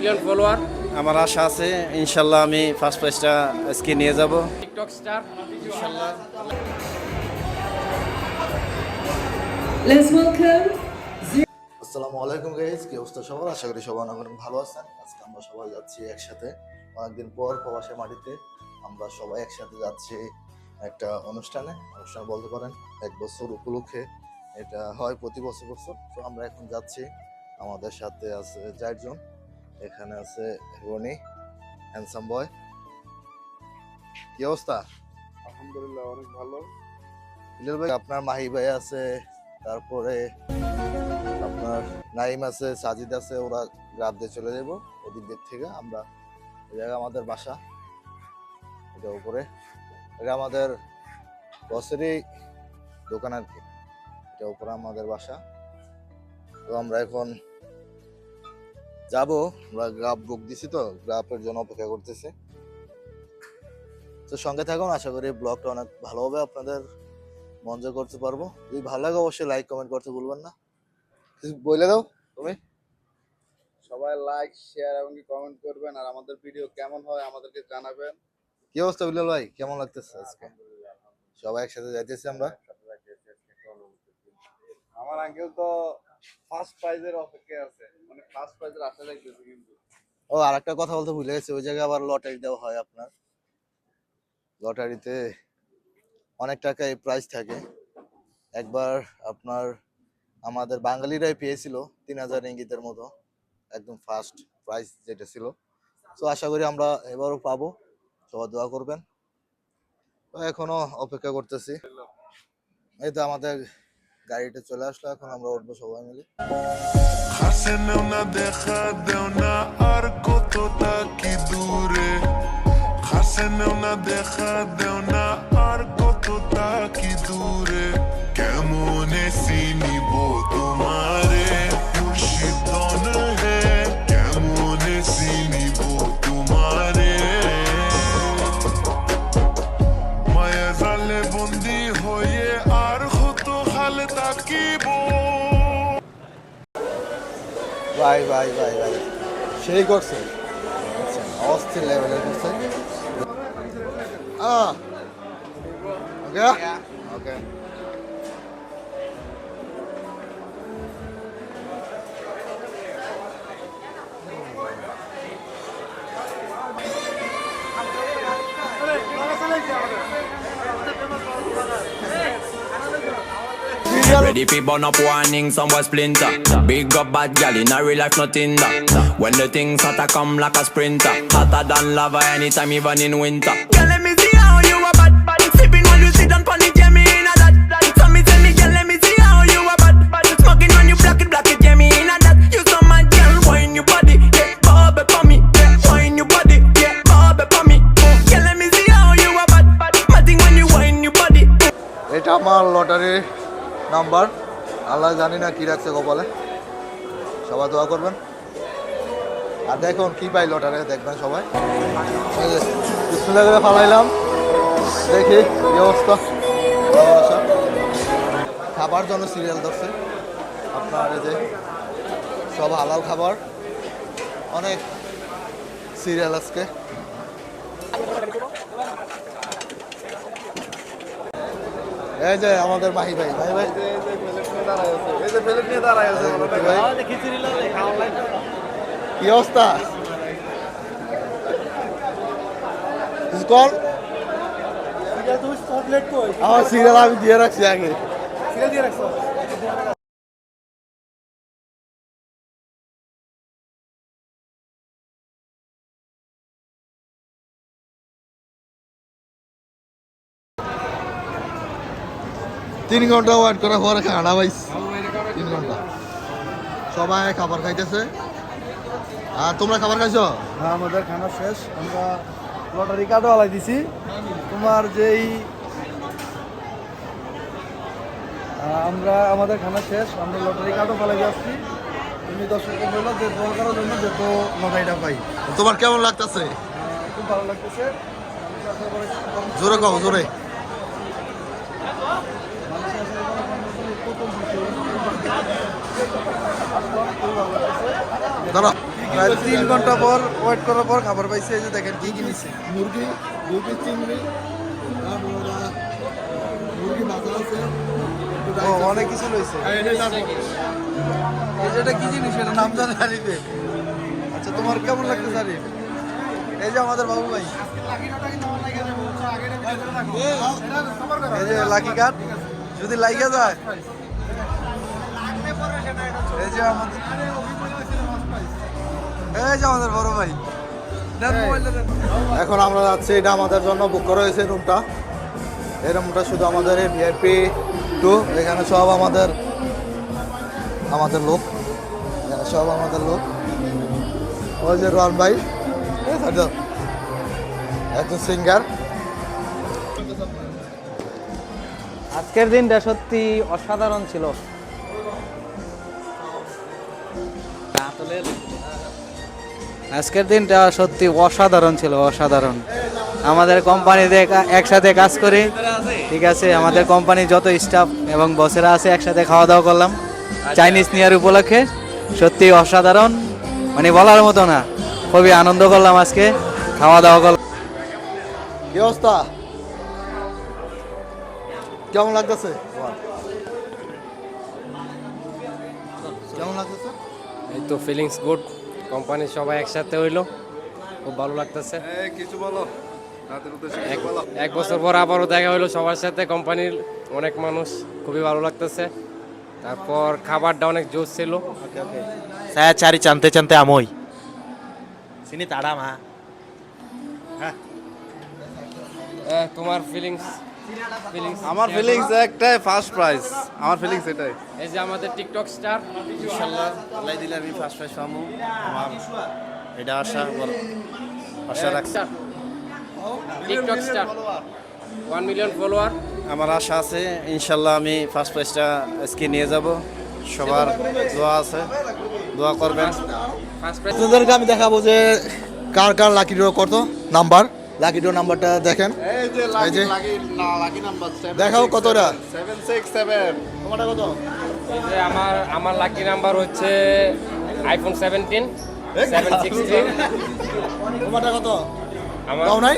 Million follower আমার আশা আছে ইনশাল্লাহ আমি ফার্স্ট প্রাইজটা আজকে নিয়ে যাব। টিকটক স্টার ইনশাল্লাহ। Let's welcome আসসালামু আলাইকুম গাইজ কি অবস্থা সবার? আশা করি সবাই অনেক অনেক ভালো আছেন। আজকে আমরা সবাই যাচ্ছি একসাথে। অনেকদিন পর প্রবাসের মাটিতে। আমরা সবাই একসাথে যাচ্ছি একটা অনুষ্ঠানে। অনুষ্ঠান বলতে পারেন এক বছর উপলক্ষে এটা হয় প্রতি বছর বছর। তো আমরা এখন যাচ্ছি। আমাদের সাথে আছে চারজন। এখানে আছে রনি হ্যান্ডসাম বয় কি অবস্থা? আলহামদুলিল্লাহ অনেক ভালো। বিল্লাল ভাই আপনার মাহি ভাই আছে তারপরে আপনার নাইম আছে সাজিদ আছে ওরা গ্রাম দিয়ে চলে যাব ওদিক দিক থেকে আমরা এই জায়গা আমাদের বাসা। এটা উপরে। এটা আমাদের বছরই দোকান আর কি। এটা উপরে আমাদের বাসা। তো আমরা এখন যাব আমরা গ্রাফ বুক দিছি তো গ্রাফের জন্য অপেক্ষা করতেছি। তো সঙ্গে থাকুন আশা করি ব্লগটা অনেক ভালো হবে আপনাদের মন জয় করতে পারব। যদি ভালো লাগে অবশ্যই লাইক কমেন্ট করতে ভুলবেন না। বলে দাও তুমি? সবাই লাইক শেয়ার এবং কমেন্ট করবেন আর আমাদের ভিডিও কেমন হয় আমাদেরকে জানাবেন। কি অবস্থা বিল্লাল ভাই? কেমন লাগতেছে আজকে? সবাই একসাথে যাইতেছি আমরা। আমার আঙ্কেল তো ফার্স্ট প্রাইজের অপেক্ষায় আছে। মানে ফার্স্ট প্রাইজের আশা রাখতেছে কিন্তু। ও আর একটা কথা বলতে ভুলে গেছি, ওই জায়গায় আবার লটারি দেওয়া হয় আপনার। লটারিতে অনেক টাকায় প্রাইজ থাকে। একবার আপনার আমাদের বাঙালিরাই পেয়েছিল তিন হাজার ইঙ্গিতের মতো, একদম ফার্স্ট প্রাইজ যেটা ছিল। তো আশা করি আমরা এবারও পাবো সবাই দোয়া করবেন। তো এখনও অপেক্ষা করতেছি। এই তো আমাদের গাড়িটা চলে আসলো, এখন আমরা উঠবো সবাই মিলে। হাসেনেও না দেখা, দেও না আর কতটা কি দূরে। হাসেনেও না দেখা, দেও না ভাই ভাই ভাই ভাই। সেই করছে। আচ্ছা, অস্থির লেভেলে করছে। ওকে ওকে ওকে Ready fi burn up warning, some boy splinter. Big up bad gal in a real life, nothing that. When the things hotter come like a sprinter. Hotter than lava anytime, even in winter. Girl, let me see how you a bad, bad. Sipping while you sit on pon it, yeah me in a that. So me tell me, girl, let me see how you a bad, bad. Smoking when you block it, block it, yeah me in a that. You so mad, girl, wine your body, yeah, bobby for me, yeah, wine your body, yeah, bobby for me. Girl, let me see how you a bad, bad. Matting when you wine your body. এটা আমার লটারির number. আল্লাহ জানি না কি রাখছে কপালে। সবাই দোয়া করবেন। আর দেখুন কি পাই লটারি, দেখবেন সবাই। বিসমিল্লাহ ফালাইলাম। দেখি, কি অবস্থা। খাবার জন্য সিরিয়াল ধরছে। আপনার এই যে, সব হালাল খাবার। অনেক সিরিয়াল আজকে। এই যে আমাদের ভাই। ভাই ভাই। ভাই। কি অবস্থা? কল আমার সিরিয়াল আমি দিয়ে রাখছি আগে। তিন ঘণ্টা ওয়েট করার পরে খানা পাইস তিন ঘণ্টা। সবাই খাবার খাইতেছে। আর তোমরা খাবার খাইছো? হ্যাঁ আমাদের খানা শেষ। আমরা লটারি কার্ডও আলাই দিছি। তোমার যেই আমরা আমাদের খানা শেষ। আমরা লটারি কার্ডও ফেলাই যাচ্ছি তুমি দর্শকের জন্য যে দোয়া করার জন্য যত লটারিটা পাই। তোমার কেমন লাগতেছে? খুব ভালো লাগতেছে। জোরে কও জোরে মানুষ আশা করে প্রায় তিন ঘণ্টা পর ওয়েট করার পর খাবার পাইছে এই যে দেখেন কি কি নিছে। মুরগি দুই চিংড়ি মুরগি ভাজা আছে ও অনেক কিছু যে এটা কি জিনিস? এটা নাম জানে আরিফে আচ্ছা তোমার কেমন লাগতেছে আরিফ এই যে আমাদের বাবু ভাই। এই যে লাকি যদি লাইগা যায় এই যে আমাদের এই যে আমাদের বড় ভাই। এখন আমরা যাচ্ছি এটা আমাদের জন্য বুক করা হয়েছে রুমটা এই রুমটা শুধু আমাদের ভিআইপি টু এখানে সব আমাদের আমাদের লোক। এখানে সব আমাদের লোক। ওই যে রন ভাই। একজন সিঙ্গার আজকের দিনটা সত্যি অসাধারণ ছিল। আজকের দিনটা সত্যি অসাধারণ ছিল অসাধারণ। আমাদের কোম্পানিতে একসাথে কাজ করি। ঠিক আছে আমাদের কোম্পানির যত স্টাফ এবং বসেরা আছে একসাথে খাওয়া দাওয়া করলাম চাইনিজ নিয়ার উপলক্ষে। সত্যি অসাধারণ। মানে বলার মতো না। খুবই আনন্দ করলাম আজকে। খাওয়া দাওয়া করলাম। কি অবস্থা? কেমন লাগতেছে? কেমন লাগতেছে? এই তো ফিলিংস গুড কোম্পানির সবাই একসাথে হইল। খুব ভালো লাগতেছে। কিছু বলো। এক এক বছর পর আবারও দেখা হইল সবার সাথে। কোম্পানির অনেক মানুষ খুবই ভালো লাগতেছে। তারপর খাবারটা অনেক জোর ছিল। Saya cari cantik-cantik amoy sini tak ada mah এ, তোমার ফিলিংস আমার ফিলিংস একটাই ফার্স্ট প্রাইজ আমার ফিলিংস এটাই। এই যে আমাদের টিকটক স্টার ইনশাল্লাহ আল্লাহ দিলে আমি ফার্স্ট প্রাইজ পাবো। আমার এটা আশা বল। আশা রাখছি TikTok star one million follower আমার আশা আছে ইনশাল্লাহ আমি ফার্স্ট প্রাইজটা আজকে নিয়ে যাব। সবার দোয়া আছে। দোয়া করবেন। ফার্স্ট প্রাইজ আপনাদেরকে আমি দেখাবো যে কার কার লাকি ড্র কত নাম্বার। লাকি ড্র নাম্বারটা দেখেন। এই যে দেখাও কতটা। তোমারটা কত? আমার আমার লাকি নাম্বার হচ্ছে আইফোন সেভেন্টিন সেভেন সিক্স তোমারটা কত? আমার নাই?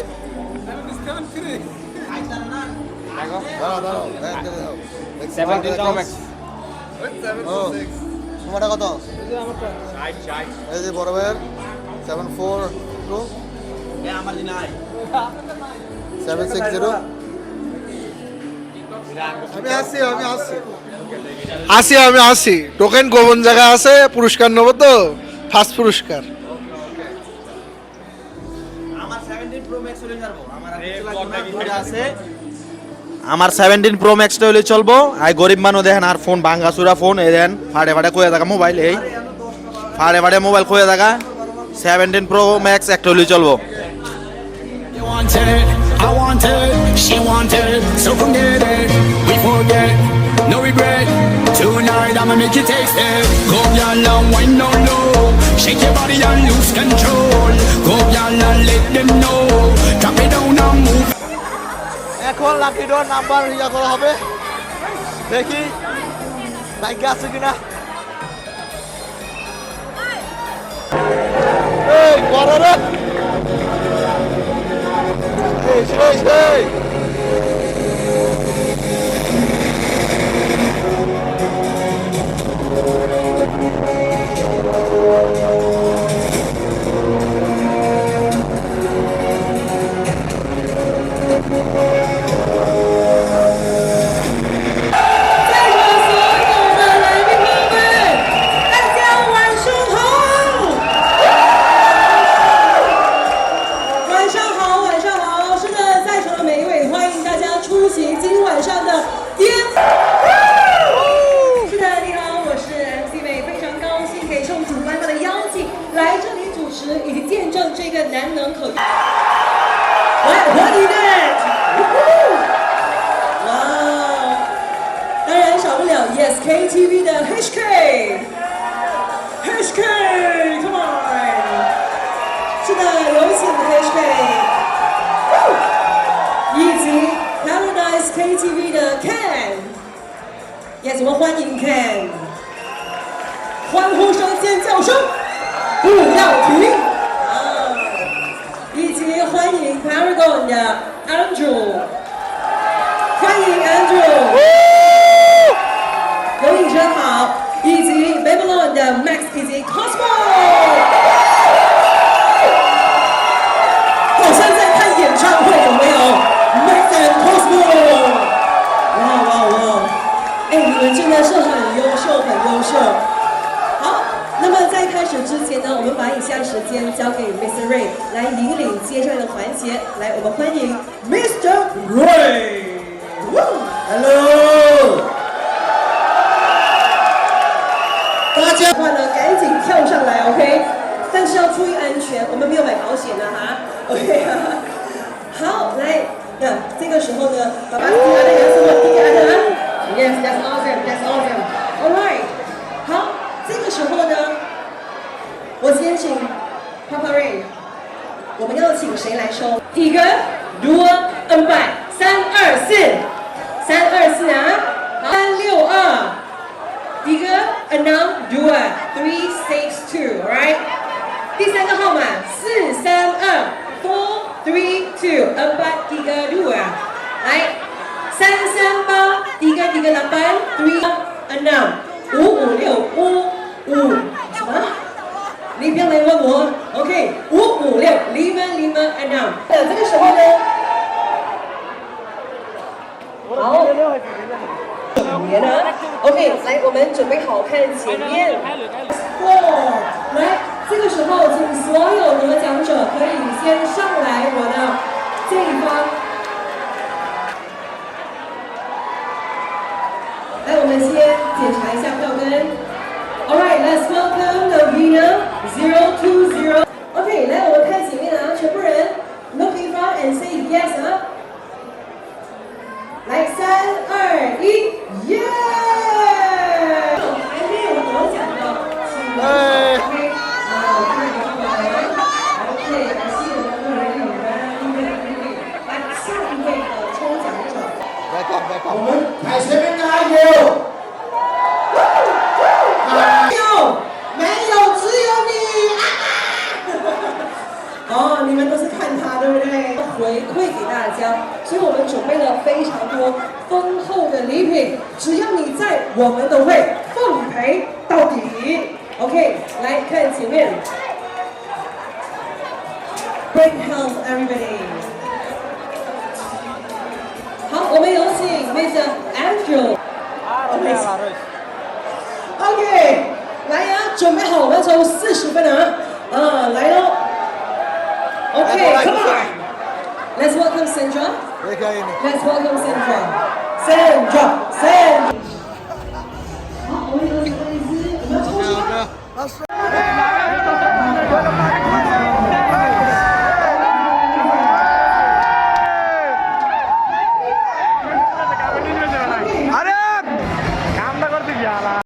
তোমারটা কত? এই যে বড় ভাইয়ের seven four two seven six zero আমি আসছি আমি আসছি আসি আমি আসি। টোকেন গোপন জায়গা আছে পুরস্কার নেব তো? ফার্স্ট পুরস্কার। আমার সেভেন্টিন প্রো ম্যাক্সটা হলে চলবো। আর গরিব মানুষ দেখেন আর ফোন ভাঙ্গা চুরা ফোন এই দেন ফাড়ে ফাড়ে কয়ে থাকা মোবাইল এই। ফাড়ে ফাড়ে মোবাইল কয়ে থাকা। সেভেন্টিন প্রো ম্যাক্স একটা হলে চলবো। You wanted, I wanted, she wanted, so come get it. We forget, no regret. Tonight I'ma make you taste it. Go y'all and wine no low. Shake your body and lose control. Go y'all and let them know. Drop it down and move. এখন lucky door number ইয়া করা হবে দেখি বাইকে আছে কিনা এই করো রে 不了 Yes KTV 的 HK。HK，Come on！是的，有请 HK。以及 Paradise KTV 的 Ken。Yes，我们欢迎 Ken。欢呼声、尖叫声。不要停啊！以及欢迎 Paragon 的 Andrew，欢迎 Andrew，的 Max 以及 Cosmo。好像在看演唱会，有没有？Max and Cosmo，哇哇哇！哎，你们真的是很优秀，很优秀。好，那么在开始之前呢，我们把以下时间交给 Mr. Ray 来引领接下来的环节。来，我们欢迎 Mr. Ray。Hello。大家话呢，赶紧跳上来，OK？但是要注意安全，我们没有买保险的哈，OK？好，来，那这个时候呢，爸爸，你来的颜色我听见了啊？Yes, that's awesome, that's awesome. All right. 好，这个时候呢，我先请 Papa Ray，我们要请谁来收？一个卢恩拜，三二四，三二四啊，三六二。第一个 Anam Dua three six two，right？第三个号码四三二 four three two，恩拜第一个 Dua，来三三八第一个第一个 lapan three Anam 五五六五五什么？你不要来问我，OK？五五六 lima lima enam。那这个时候呢？好。别呢？OK，来，我们准备好看前面。哇，来，这个时候，请所有得奖者可以先上来我的这一方。Welcome. 我们凯旋门的阿友，没有，没有，只有你啊啊！哦，你们都是看他，对不对？回馈给大家，所以我们准备了非常多丰厚的礼品，只要你在我们都会奉陪到底。OK，来看前面，Great health everybody。好，我们有请 Mr. Andrew. OK，来呀，准备好我们要抽四十分啊！啊，来喽。OK，come uh, on，let's welcome Sandra。Let's welcome Sandra。Sandra，Sandra。好，我们有什么意思？我们抽出来。